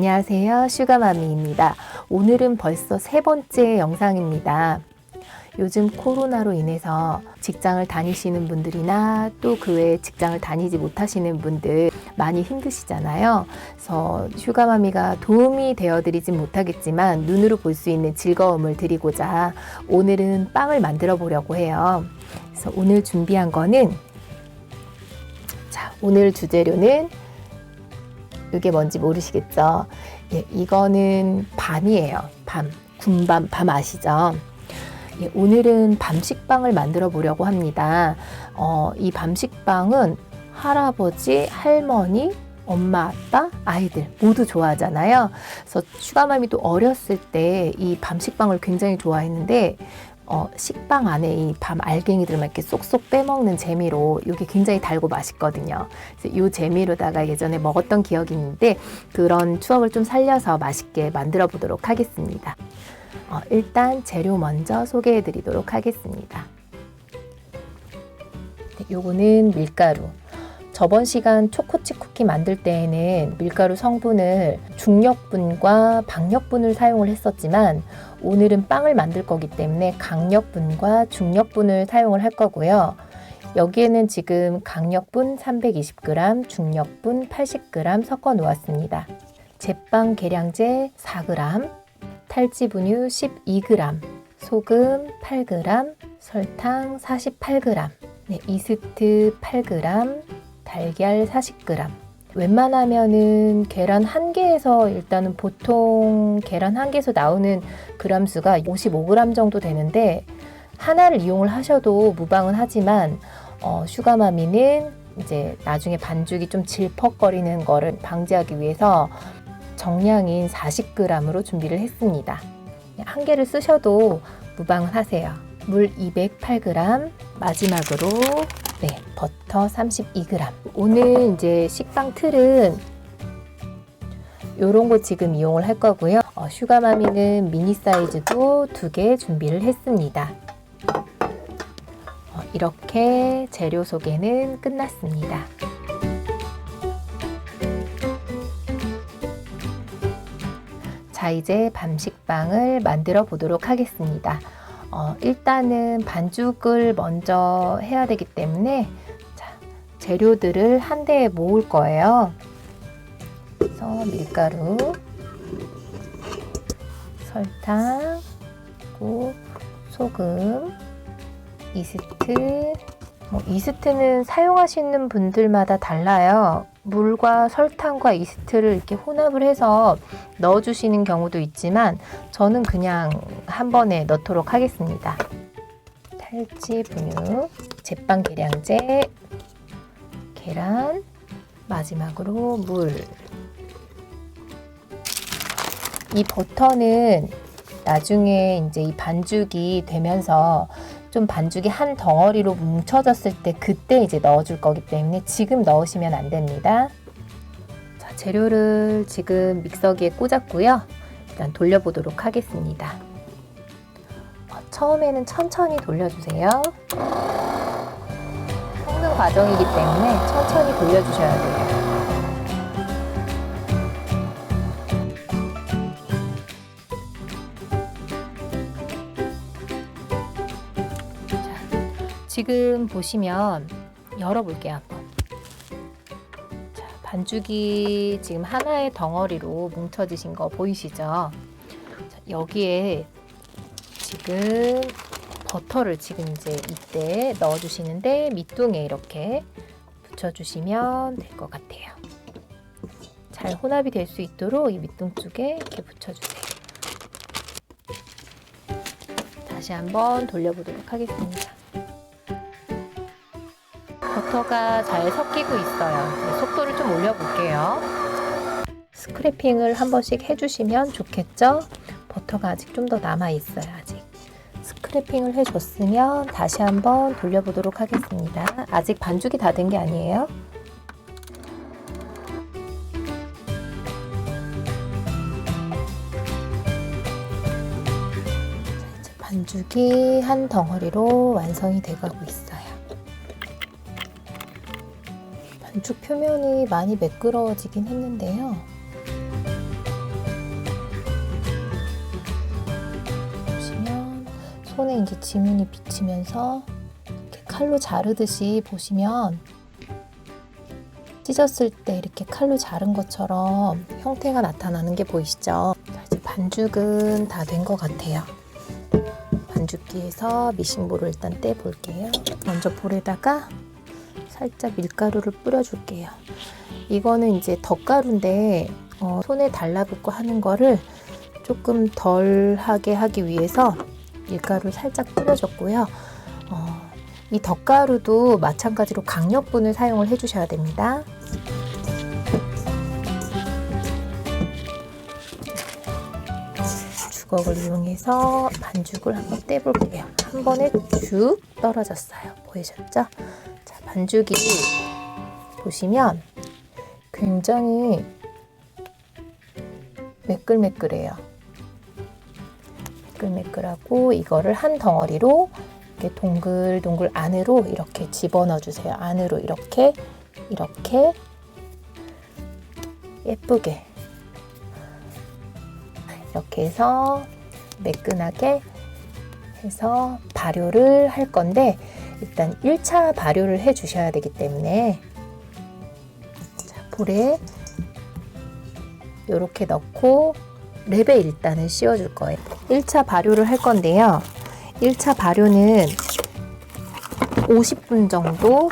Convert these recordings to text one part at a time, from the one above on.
안녕하세요. 슈가마미입니다. 오늘은 벌써 세 번째 영상입니다. 요즘 코로나로 인해서 직장을 다니시는 분들이나 또 그 외에 직장을 다니지 못하시는 분들 많이 힘드시잖아요. 그래서 슈가마미가 도움이 되어드리진 못하겠지만 눈으로 볼 수 있는 즐거움을 드리고자 오늘은 빵을 만들어 보려고 해요. 그래서 오늘 준비한 거는 자, 오늘 주재료는 이게 뭔지 모르시겠죠? 예, 이거는 밤이에요. 밤. 군밤, 밤 아시죠? 예, 오늘은 밤식빵을 만들어 보려고 합니다. 어, 이 밤식빵은 할아버지, 할머니, 엄마, 아빠, 아이들 모두 좋아하잖아요. 그래서 슈가맘이도 어렸을 때 이 밤식빵을 굉장히 좋아했는데 어, 식빵 안에 이 밤 알갱이들만 이렇게 쏙쏙 빼먹는 재미로 이게 굉장히 달고 맛있거든요. 이 재미로다가 예전에 먹었던 기억이 있는데 그런 추억을 좀 살려서 맛있게 만들어 보도록 하겠습니다. 어, 일단 재료 먼저 소개해 드리도록 하겠습니다. 네, 요거는 밀가루. 저번 시간 초코칩 쿠키 만들 때에는 밀가루 성분을 중력분과 박력분을 사용을 했었지만 오늘은 빵을 만들 거기 때문에 강력분과 중력분을 사용을 할 거고요. 여기에는 지금 강력분 320g, 중력분 80g 섞어 놓았습니다. 제빵 계량제 4g, 탈지 분유 12g, 소금 8g, 설탕 48g, 네, 이스트 8g, 달걀 40g. 웬만하면은 계란 한 개에서 일단은 보통 계란 한 개에서 나오는 그람 수가 55g 정도 되는데 하나를 이용을 하셔도 무방은 하지만 어, 슈가마미는 이제 나중에 반죽이 좀 질퍽거리는 거를 방지하기 위해서 정량인 40g으로 준비를 했습니다. 한 개를 쓰셔도 무방은 하세요. 물 208g, 마지막으로 네, 버터 32g. 오늘 이제 식빵 틀은 요런 거 지금 이용을 할 거고요. 어, 슈가마미는 미니 사이즈도 두 개 준비를 했습니다. 어, 이렇게 재료 소개는 끝났습니다. 자, 이제 밤식빵을 만들어 보도록 하겠습니다. 어, 일단은 반죽을 먼저 해야 되기 때문에 자, 재료들을 한 대에 모을 거예요. 그래서 밀가루, 설탕, 그리고 소금, 이스트. 뭐 이스트는 사용하시는 분들마다 달라요. 물과 설탕과 이스트를 이렇게 혼합을 해서 넣어주시는 경우도 있지만 저는 그냥 한 번에 넣도록 하겠습니다. 탈지 분유, 제빵 계량제, 계란, 마지막으로 물. 이 버터는 나중에 이제 이 반죽이 되면서 좀 반죽이 한 덩어리로 뭉쳐졌을 때 그때 이제 넣어줄 거기 때문에 지금 넣으시면 안 됩니다. 자, 재료를 지금 믹서기에 꽂았고요. 일단 돌려보도록 하겠습니다. 어, 처음에는 천천히 돌려주세요. 섞는 과정이기 때문에 천천히 돌려주셔야 돼요. 지금 보시면 열어볼게요 한번. 자, 반죽이 지금 하나의 덩어리로 뭉쳐지신 거 보이시죠? 자, 여기에 지금 버터를 지금 이제 이때 넣어주시는데 밑둥에 이렇게 붙여주시면 될 것 같아요. 잘 혼합이 될 수 있도록 이 밑둥 쪽에 이렇게 붙여주세요. 다시 한번 돌려보도록 하겠습니다. 버터가 잘 섞이고 있어요. 네, 속도를 좀 올려볼게요. 스크래핑을 한 번씩 해주시면 좋겠죠? 버터가 아직 좀 더 남아있어요, 아직. 스크래핑을 해줬으면 다시 한번 돌려보도록 하겠습니다. 아직 반죽이 다 된 게 아니에요. 반죽이 한 덩어리로 완성이 돼가고 있어요. 건축 표면이 많이 매끄러워지긴 했는데요. 보시면 손에 이제 지문이 비치면서 이렇게 칼로 자르듯이 보시면 찢었을 때 이렇게 칼로 자른 것처럼 형태가 나타나는 게 보이시죠? 이제 반죽은 다 된 것 같아요. 반죽기에서 미싱볼을 일단 떼볼게요. 먼저 볼에다가 살짝 밀가루를 뿌려줄게요. 이거는 이제 덧가루인데 어, 손에 달라붙고 하는 거를 조금 덜하게 하기 위해서 밀가루를 살짝 뿌려줬고요. 어, 이 덧가루도 마찬가지로 강력분을 사용을 해주셔야 됩니다. 주걱을 이용해서 반죽을 한번 떼볼게요. 한 번에 쭉 떨어졌어요. 보이셨죠? 자, 반죽이 보시면 굉장히 매끌매끌해요. 매끌매끌하고 이거를 한 덩어리로 이렇게 동글동글 안으로 이렇게 집어넣어 주세요. 안으로 이렇게 이렇게 예쁘게 이렇게 해서 매끈하게 해서 발효를 할 건데 일단 1차 발효를 해 주셔야 되기 때문에 자, 볼에 이렇게 넣고 랩에 일단은 씌워 줄 거예요. 1차 발효를 할 건데요. 1차 발효는 50분 정도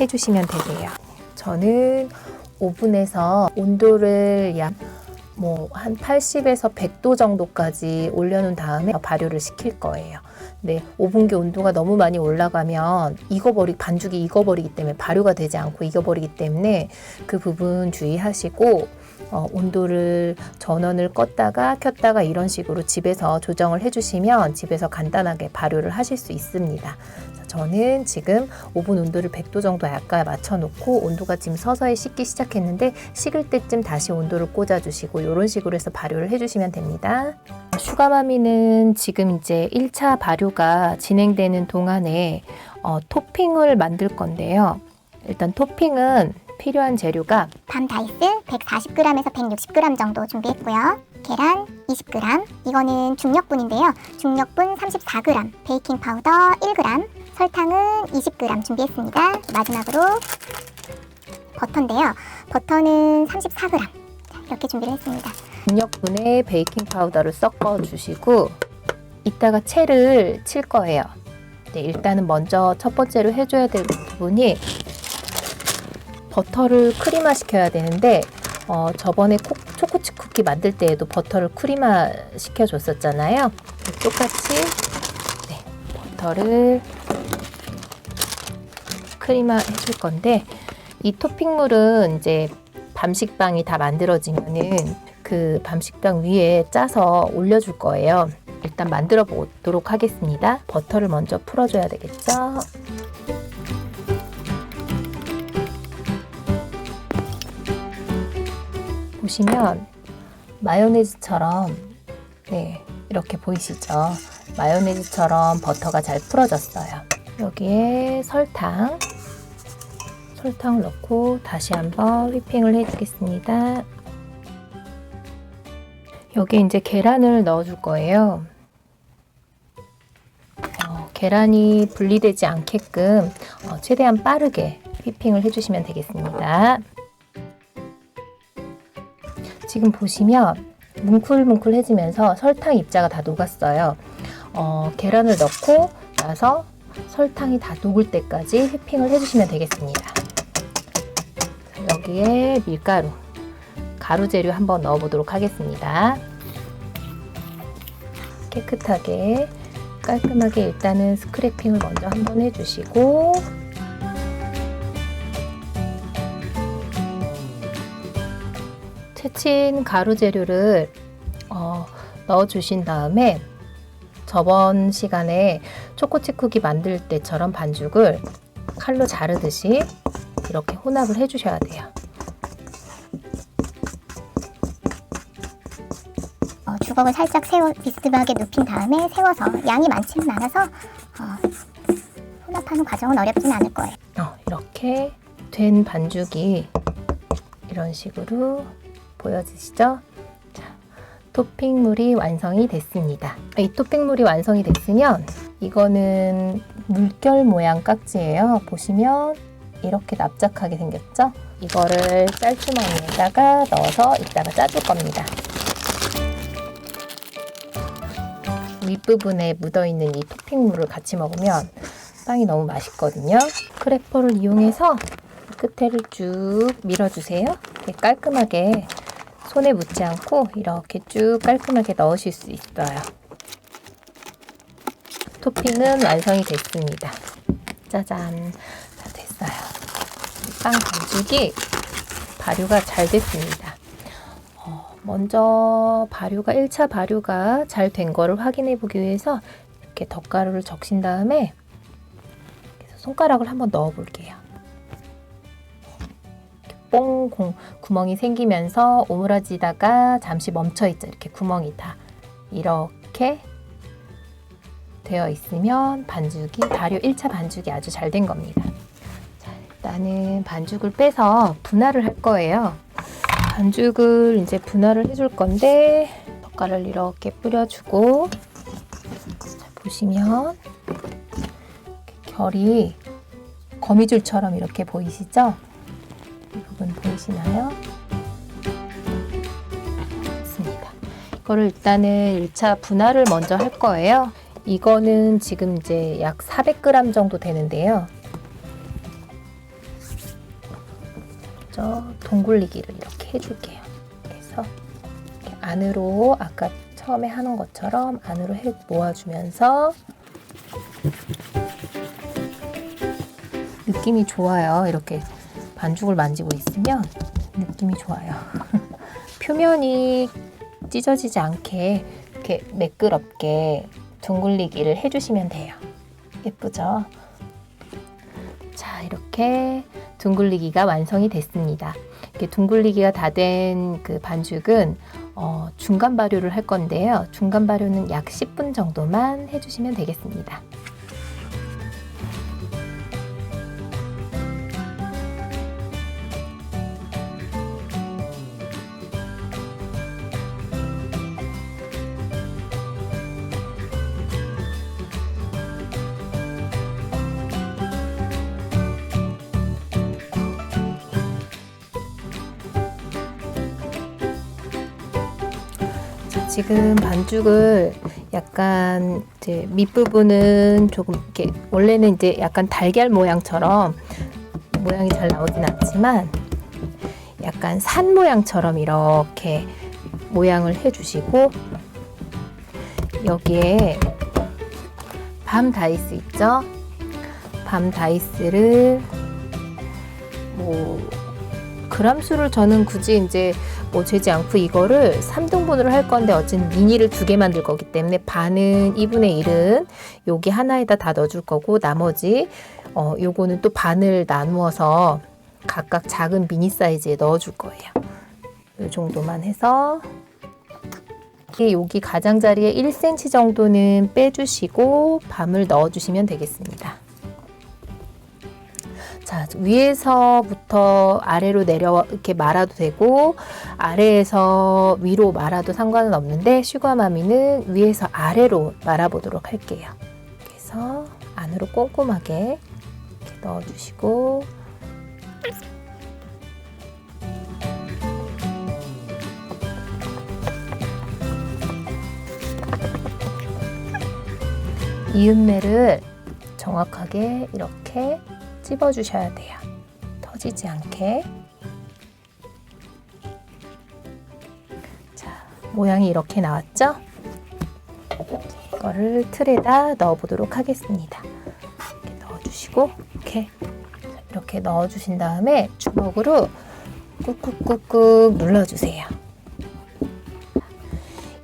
해 주시면 되세요. 저는 오븐에서 온도를 약 뭐한 80에서 100도 정도까지 올려놓은 다음에 발효를 시킬 거예요. 네, 오븐기 온도가 너무 많이 올라가면 익어버리 반죽이 익어버리기 때문에 발효가 되지 않고 익어버리기 때문에 그 부분 주의하시고 어, 온도를 전원을 껐다가 켰다가 이런 식으로 집에서 조정을 해주시면 집에서 간단하게 발효를 하실 수 있습니다. 자, 저는 지금 오븐 온도를 100도 정도 아까 맞춰놓고 온도가 지금 서서히 식기 시작했는데 식을 때쯤 다시 온도를 꽂아주시고 이런 식으로 해서 발효를 해주시면 됩니다. 슈가마미는 지금 이제 1차 발효가 진행되는 동안에 어, 토핑을 만들 건데요. 일단 토핑은 필요한 재료가 밤 다이스 140g에서 160g 정도 준비했고요. 계란 20g, 이거는 중력분인데요. 중력분 34g, 베이킹 파우더 1g, 설탕은 20g 준비했습니다. 마지막으로 버터인데요. 버터는 34g. 자, 이렇게 준비를 했습니다. 중력분에 베이킹 파우더를 섞어 주시고 이따가 채를 칠 거예요. 네, 일단은 먼저 첫 번째로 해줘야 될 부분이 버터를 크리마 시켜야 되는데 어, 저번에 코, 초코칩 쿠키 만들 때에도 버터를 크리마 시켜줬었잖아요. 똑같이 네, 버터를 크리마 해줄 건데 이 토핑물은 이제 밤식빵이 다 만들어지면은 그 밤식빵 위에 짜서 올려줄 거예요. 일단 만들어 보도록 하겠습니다. 버터를 먼저 풀어줘야 되겠죠? 보시면 마요네즈처럼 네, 이렇게 보이시죠? 마요네즈처럼 버터가 잘 풀어졌어요. 여기에 설탕, 설탕을 넣고 다시 한번 휘핑을 해주겠습니다. 여기 이제 계란을 넣어줄 거예요. 어, 계란이 분리되지 않게끔 어, 최대한 빠르게 휘핑을 해주시면 되겠습니다. 지금 보시면 뭉클뭉클해지면서 설탕 입자가 다 녹았어요. 어, 계란을 넣고 나서 설탕이 다 녹을 때까지 휘핑을 해주시면 되겠습니다. 자, 여기에 밀가루, 가루 재료 한번 넣어보도록 하겠습니다. 깨끗하게 깔끔하게 일단은 스크래핑을 먼저 한번 해주시고 채친 가루 재료를 어, 넣어 주신 다음에 저번 시간에 초코칩 쿠키 만들 때처럼 반죽을 칼로 자르듯이 이렇게 혼합을 해 주셔야 돼요. 어, 주걱을 살짝 세워 비스듬하게 눕힌 다음에 세워서 양이 많지는 않아서 어, 혼합하는 과정은 어렵진 않을 거예요. 어, 이렇게 된 반죽이 이런 식으로 보여지시죠? 자, 토핑물이 완성이 됐습니다. 이 토핑물이 완성이 됐으면 이거는 물결 모양 깍지예요. 보시면 이렇게 납작하게 생겼죠? 이거를 짤주머니에다가 넣어서 이따가 짜줄 겁니다. 윗부분에 묻어있는 이 토핑물을 같이 먹으면 빵이 너무 맛있거든요. 크래퍼를 이용해서 끝에를 쭉 밀어주세요. 깔끔하게 손에 묻지 않고 이렇게 쭉 깔끔하게 넣으실 수 있어요. 토핑은 완성이 됐습니다. 짜잔. 다 됐어요. 빵 반죽이 발효가 잘 됐습니다. 어, 먼저 발효가 1차 발효가 잘 된 거를 확인해 보기 위해서 이렇게 덧가루를 적신 다음에 손가락을 한번 넣어 볼게요. 뽕 공, 구멍이 생기면서 오므라지다가 잠시 멈춰 있죠. 이렇게 구멍이 다 이렇게 되어 있으면 반죽이 발효 1차 반죽이 아주 잘 된 겁니다. 자, 일단은 반죽을 빼서 분할을 할 거예요. 반죽을 이제 분할을 해줄 건데 젓갈을 이렇게 뿌려주고 자, 보시면 결이 거미줄처럼 이렇게 보이시죠? 보이시나요? 있습니다. 이거를 일단은 1차 분할을 먼저 할 거예요. 이거는 지금 이제 약 400g 정도 되는데요. 먼저 동굴리기를 이렇게 해줄게요. 그래서 안으로 아까 처음에 하는 것처럼 안으로 해 모아주면서 느낌이 좋아요. 이렇게 반죽을 만지고 있으면 느낌이 좋아요. 표면이 찢어지지 않게 이렇게 매끄럽게 둥글리기를 해주시면 돼요. 예쁘죠? 자, 이렇게 둥글리기가 완성이 됐습니다. 이렇게 둥글리기가 다 된 그 반죽은 어, 중간 발효를 할 건데요. 중간 발효는 약 10분 정도만 해주시면 되겠습니다. 지금 반죽을 약간 이제 밑부분은 조금 이렇게 원래는 이제 약간 달걀 모양처럼 모양이 잘 나오진 않지만 약간 산 모양처럼 이렇게 모양을 해주시고 여기에 밤 다이스 있죠? 밤 다이스를 뭐 그람 수를 저는 굳이 이제 뭐 재지 않고 이거를 3등분으로 할 건데 어쨌든 미니를 두 개 만들 거기 때문에 반은 2분의 1은 여기 하나에다 다 넣어줄 거고 나머지 어 요거는 또 반을 나누어서 각각 작은 미니 사이즈에 넣어줄 거예요. 이 정도만 해서 이게 여기 가장자리에 1cm 정도는 빼주시고 밤을 넣어주시면 되겠습니다. 자, 위에서부터 아래로 내려 이렇게 말아도 되고 아래에서 위로 말아도 상관은 없는데 슈가마미는 위에서 아래로 말아보도록 할게요. 그래서 안으로 꼼꼼하게 이렇게 넣어주시고 이음매를 정확하게 이렇게 찝어주셔야 돼요. 터지지 않게. 자, 모양이 이렇게 나왔죠? 이거를 틀에다 넣어보도록 하겠습니다. 이렇게 넣어주시고, 이렇게, 이렇게 넣어주신 다음에 주먹으로 꾹꾹꾹꾹 눌러주세요.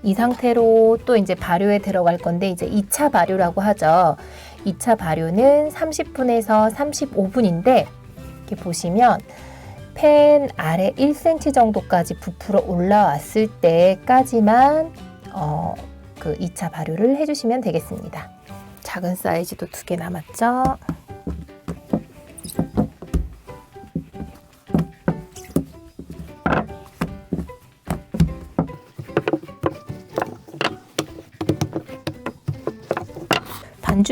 이 상태로 또 이제 발효에 들어갈 건데, 이제 2차 발효라고 하죠. 2차 발효는 30분에서 35분인데 이렇게 보시면 팬 아래 1cm 정도까지 부풀어 올라왔을 때까지만 어, 그 2차 발효를 해주시면 되겠습니다. 작은 사이즈도 두 개 남았죠?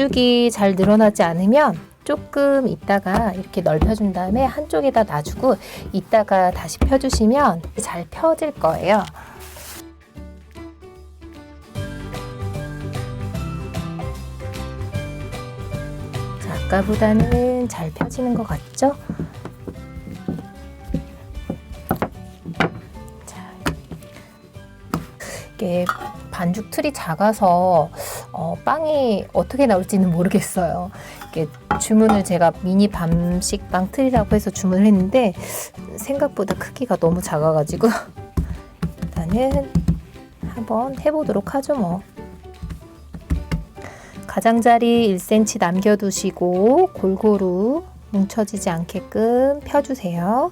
반죽이 잘 늘어나지 않으면 조금 있다가 이렇게 넓혀준 다음에 한쪽에다 놔주고 이따가 다시 펴주시면 잘 펴질 거예요. 자, 아까보다는 잘 펴지는 것 같죠? 자, 이게 반죽 틀이 작아서 어, 빵이 어떻게 나올지는 모르겠어요. 이게 주문을 제가 미니 밤식 빵 틀이라고 해서 주문을 했는데 생각보다 크기가 너무 작아가지고 일단은 한번 해보도록 하죠 뭐. 가장자리 1cm 남겨두시고 골고루 뭉쳐지지 않게끔 펴주세요.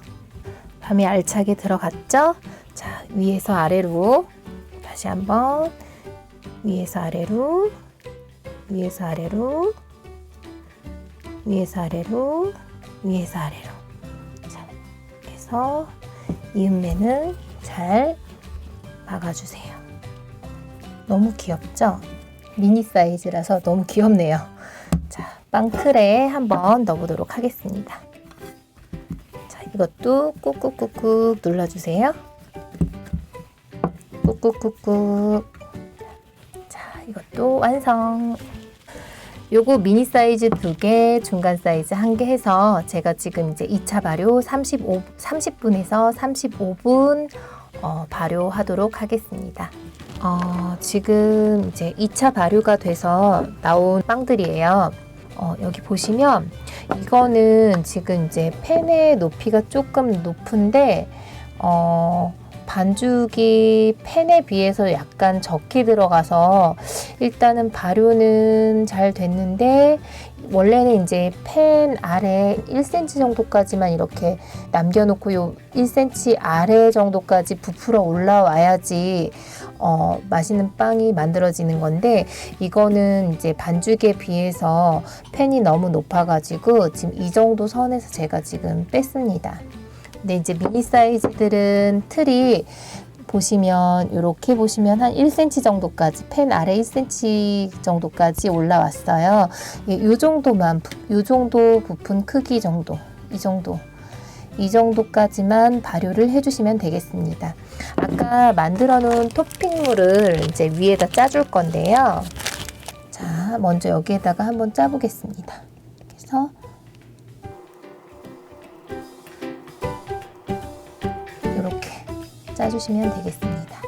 밤이 알차게 들어갔죠? 자, 위에서 아래로 다시 한번 위에서 아래로 위에서 아래로 위에서 아래로 위에서 아래로 자, 해서 이음매는 잘 막아주세요. 너무 귀엽죠? 미니 사이즈라서 너무 귀엽네요. 자, 빵틀에 한번 넣어보도록 하겠습니다. 자, 이것도 꾹꾹꾹꾹 눌러주세요. 꾹꾹꾹꾹. 자, 이것도 완성. 요거 미니 사이즈 두 개, 중간 사이즈 한 개 해서 제가 지금 이제 2차 발효 35, 30분에서 35분 어, 발효하도록 하겠습니다. 어, 지금 이제 2차 발효가 돼서 나온 빵들이에요. 어, 여기 보시면 이거는 지금 이제 팬의 높이가 조금 높은데 어, 반죽이 팬에 비해서 약간 적게 들어가서 일단은 발효는 잘 됐는데 원래는 이제 팬 아래 1cm 정도까지만 이렇게 남겨놓고 요 1cm 아래 정도까지 부풀어 올라와야지 어, 맛있는 빵이 만들어지는 건데 이거는 이제 반죽에 비해서 팬이 너무 높아가지고 지금 이 정도 선에서 제가 지금 뺐습니다. 근데 이제 미니 사이즈들은 틀이 보시면 이렇게 보시면 한 1cm 정도까지 펜 아래 1cm 정도까지 올라왔어요. 예, 이 정도만 이 정도 부품 크기 정도 이 정도 이 정도까지만 발효를 해주시면 되겠습니다. 아까 만들어 놓은 토핑물을 이제 위에다 짜줄 건데요. 자, 먼저 여기에다가 한번 짜보겠습니다. 그래서 짜주시면 되겠습니다.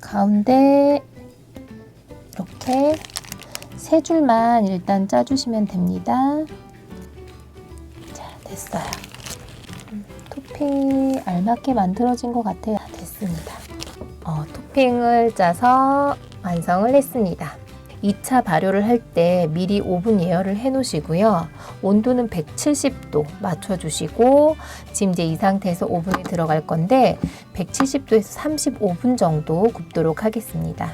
가운데 이렇게 세 줄만 일단 짜주시면 됩니다. 자, 됐어요. 음, 토핑이 알맞게 만들어진 것 같아요. 다 됐습니다. 어, 토핑을 짜서 완성을 했습니다. 2차 발효를 할 때 미리 오븐 예열을 해 놓으시고요. 온도는 170도 맞춰 주시고 지금 이제 이 상태에서 오븐에 들어갈 건데 170도에서 35분 정도 굽도록 하겠습니다.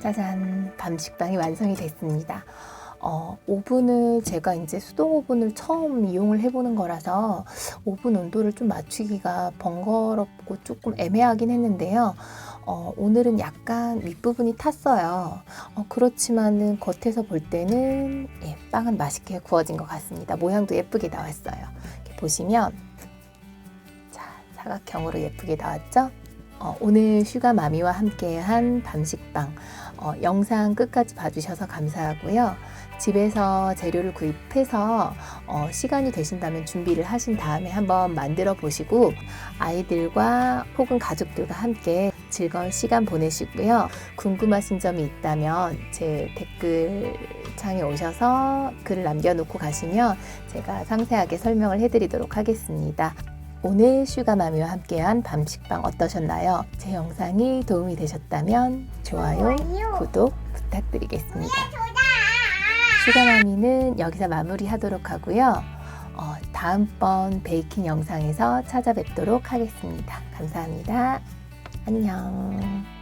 짜잔 밤 식빵이 완성이 됐습니다. 어, 오븐을 제가 이제 수동 오븐을 처음 이용을 해보는 거라서 오븐 온도를 좀 맞추기가 번거롭고 조금 애매하긴 했는데요. 어, 오늘은 약간 윗부분이 탔어요. 어, 그렇지만은 겉에서 볼 때는 예, 빵은 맛있게 구워진 것 같습니다. 모양도 예쁘게 나왔어요. 보시면 자 사각형으로 예쁘게 나왔죠? 어, 오늘 슈가 마미와 함께한 밤식빵 어, 영상 끝까지 봐주셔서 감사하고요. 집에서 재료를 구입해서 어, 시간이 되신다면 준비를 하신 다음에 한번 만들어 보시고 아이들과 혹은 가족들과 함께 즐거운 시간 보내시고요. 궁금하신 점이 있다면 제 댓글 창에 오셔서 글을 남겨놓고 가시면 제가 상세하게 설명을 해드리도록 하겠습니다. 오늘 슈가마미와 함께한 밤식빵 어떠셨나요? 제 영상이 도움이 되셨다면 좋아요, 구독 부탁드리겠습니다. 슈가마미는 여기서 마무리하도록 하고요. 어, 다음번 베이킹 영상에서 찾아뵙도록 하겠습니다. 감사합니다. 안녕.